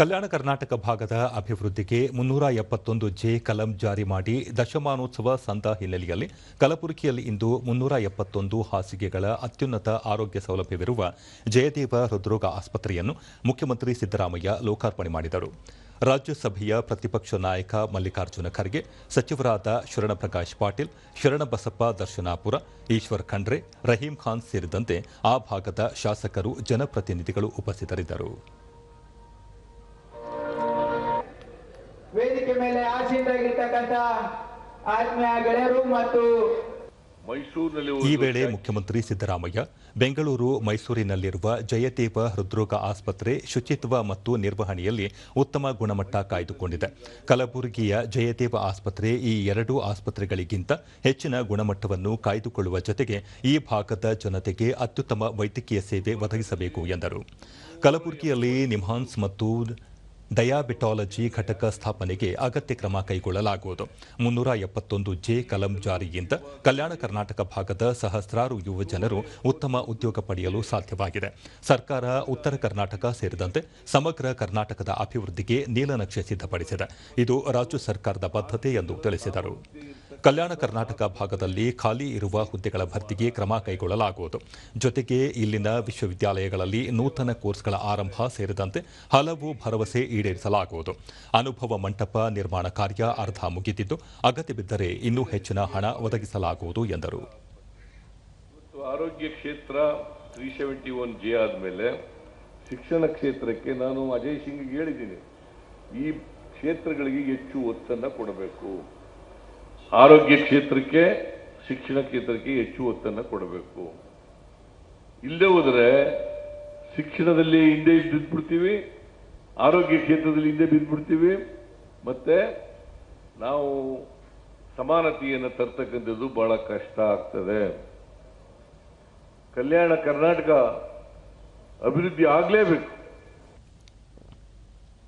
ಕಲ್ಯಾಣ ಕರ್ನಾಟಕ ಭಾಗದ ಅಭಿವೃದ್ಧಿಗೆ ಮುನ್ನೂರ ಎಪ್ಪತ್ತೊಂದು ಜೆ ಕಲಂ ಜಾರಿ ಮಾಡಿ ದಶಮಾನೋತ್ಸವ ಸಂದ ಹಿನ್ನೆಲೆಯಲ್ಲಿ ಕಲಬುರಗಿಯಲ್ಲಿ ಇಂದು ಮುನ್ನೂರ ಎಪ್ಪತ್ತೊಂದು ಹಾಸಿಗೆಗಳ ಅತ್ಯುನ್ನತ ಆರೋಗ್ಯ ಸೌಲಭ್ಯವಿರುವ ಜಯದೇವ ಹೃದ್ರೋಗ ಆಸ್ಪತ್ರೆಯನ್ನು ಮುಖ್ಯಮಂತ್ರಿ ಸಿದ್ದರಾಮಯ್ಯ ಲೋಕಾರ್ಪಣೆ ಮಾಡಿದರು. ರಾಜ್ಯಸಭೆಯ ಪ್ರತಿಪಕ್ಷ ನಾಯಕ ಮಲ್ಲಿಕಾರ್ಜುನ ಖರ್ಗೆ, ಸಚಿವರಾದ ಶರಣಪ್ರಕಾಶ್ ಪಾಟೀಲ್, ಶರಣಬಸಪ್ಪ ದರ್ಶನಾಪುರ, ಈಶ್ವರ್ ಖಂಡ್ರೆ, ರಹೀಂ ಖಾನ್ ಸೇರಿದಂತೆ ಆ ಭಾಗದ ಶಾಸಕರು ಜನಪ್ರತಿನಿಧಿಗಳು ಉಪಸ್ಥಿತರಿದ್ದರು. ಮೇಲೆ ಆಶೀರ್ವಾಗಿರ್ತಕ್ಕಂತ ಆತ್ಮೀಯ ಗೆಳೆಯರು ಮತ್ತು ಈ ವೇಳೆ ಮುಖ್ಯಮಂತ್ರಿ ಸಿದ್ದರಾಮಯ್ಯ ಬೆಂಗಳೂರು ಮೈಸೂರಿನಲ್ಲಿರುವ ಜಯದೇವ ಹೃದ್ರೋಗ ಆಸ್ಪತ್ರೆ ಶುಚಿತ್ವ ಮತ್ತು ನಿರ್ವಹಣೆಯಲ್ಲಿ ಉತ್ತಮ ಗುಣಮಟ್ಟ ಕಾಯ್ದುಕೊಂಡಿದೆ. ಕಲಬುರಗಿಯ ಜಯದೇವ ಆಸ್ಪತ್ರೆ ಈ ಎರಡೂ ಆಸ್ಪತ್ರೆಗಳಿಗಿಂತ ಹೆಚ್ಚಿನ ಗುಣಮಟ್ಟವನ್ನು ಕಾಯ್ದುಕೊಳ್ಳುವ ಜೊತೆಗೆ ಈ ಭಾಗದ ಜನತೆಗೆ ಅತ್ಯುತ್ತಮ ವೈದ್ಯಕೀಯ ಸೇವೆ ಒದಗಿಸಬೇಕು ಎಂದರು. ಕಲಬುರಗಿಯಲ್ಲಿ ನಿಮ್ಹಾನ್ಸ್ ಮತ್ತು ಡಯಾಬಿಟಾಲಜಿ ಘಟಕ ಸ್ಥಾಪನೆಗೆ ಅಗತ್ಯ ಕ್ರಮ ಕೈಗೊಳ್ಳಲಾಗುವುದು. ಮುನ್ನೂರ ಎಪ್ಪತ್ತೊಂದು ಜೆ ಕಲಂ ಜಾರಿಯಿಂದ ಕಲ್ಯಾಣ ಕರ್ನಾಟಕ ಭಾಗದ ಸಹಸ್ರಾರು ಯುವ ಜನರು ಉತ್ತಮ ಉದ್ಯೋಗ ಪಡೆಯಲು ಸಾಧ್ಯವಾಗಿದೆ. ಸರ್ಕಾರ ಉತ್ತರ ಕರ್ನಾಟಕ ಸೇರಿದಂತೆ ಸಮಗ್ರ ಕರ್ನಾಟಕದ ಅಭಿವೃದ್ಧಿಗೆ ನೀಲನಕ್ಷೆ ಸಿದ್ಧಪಡಿಸಿದೆ. ಇದು ರಾಜ್ಯ ಸರ್ಕಾರದ ಬದ್ಧತೆ ಎಂದು ತಿಳಿಸಿದರು. ಕಲ್ಯಾಣ ಕರ್ನಾಟಕ ಭಾಗದಲ್ಲಿ ಖಾಲಿ ಇರುವ ಹುದ್ದೆಗಳ ಭರ್ತಿಗೆ ಕ್ರಮ ಕೈಗೊಳ್ಳಲಾಗುವುದು. ಜೊತೆಗೆ ಇಲ್ಲಿನ ವಿಶ್ವವಿದ್ಯಾಲಯಗಳಲ್ಲಿ ನೂತನ ಕೋರ್ಸ್ಗಳ ಆರಂಭ ಸೇರಿದಂತೆ ಹಲವು ಭರವಸೆ ಈಡೇರಿಸಲಾಗುವುದು. ಅನುಭವ ಮಂಟಪ ನಿರ್ಮಾಣ ಕಾರ್ಯ ಅರ್ಧ ಮುಗಿದಿದ್ದು, ಅಗತ್ಯ ಬಿದ್ದರೆ ಇನ್ನೂ ಹೆಚ್ಚಿನ ಹಣ ಒದಗಿಸಲಾಗುವುದು ಎಂದರು. ಆರೋಗ್ಯ ಕ್ಷೇತ್ರ ತ್ರೀ ಸೆವೆಂಟಿ ಒನ್ ಜೆ ಆದಮೇಲೆ ಶಿಕ್ಷಣ ಕ್ಷೇತ್ರಕ್ಕೆ ನಾನು ಅಜಯ್ ಸಿಂಗ್ಗೆ ಹೇಳಿದ್ದೀನಿ. ಈ ಕ್ಷೇತ್ರಗಳಿಗೆ ಹೆಚ್ಚು ಒತ್ತನ್ನು ಕೊಡಬೇಕು. ಆರೋಗ್ಯ ಕ್ಷೇತ್ರಕ್ಕೆ, ಶಿಕ್ಷಣ ಕ್ಷೇತ್ರಕ್ಕೆ ಹೆಚ್ಚು ಒತ್ತನ್ನು ಕೊಡಬೇಕು. ಇಲ್ಲದೆ ಹೋದರೆ ಶಿಕ್ಷಣದಲ್ಲಿ ಹಿಂದೆ ಬಿದ್ದುಬಿಡ್ತೀವಿ, ಆರೋಗ್ಯ ಕ್ಷೇತ್ರದಲ್ಲಿ ಹಿಂದೆ ಬಿದ್ದುಬಿಡ್ತೀವಿ, ಮತ್ತೆ ನಾವು ಸಮಾನತೆಯನ್ನು ತರ್ತಕ್ಕಂಥದ್ದು ಬಹಳ ಕಷ್ಟ ಆಗ್ತದೆ. ಕಲ್ಯಾಣ ಕರ್ನಾಟಕ ಅಭಿವೃದ್ಧಿ ಆಗಲೇಬೇಕು.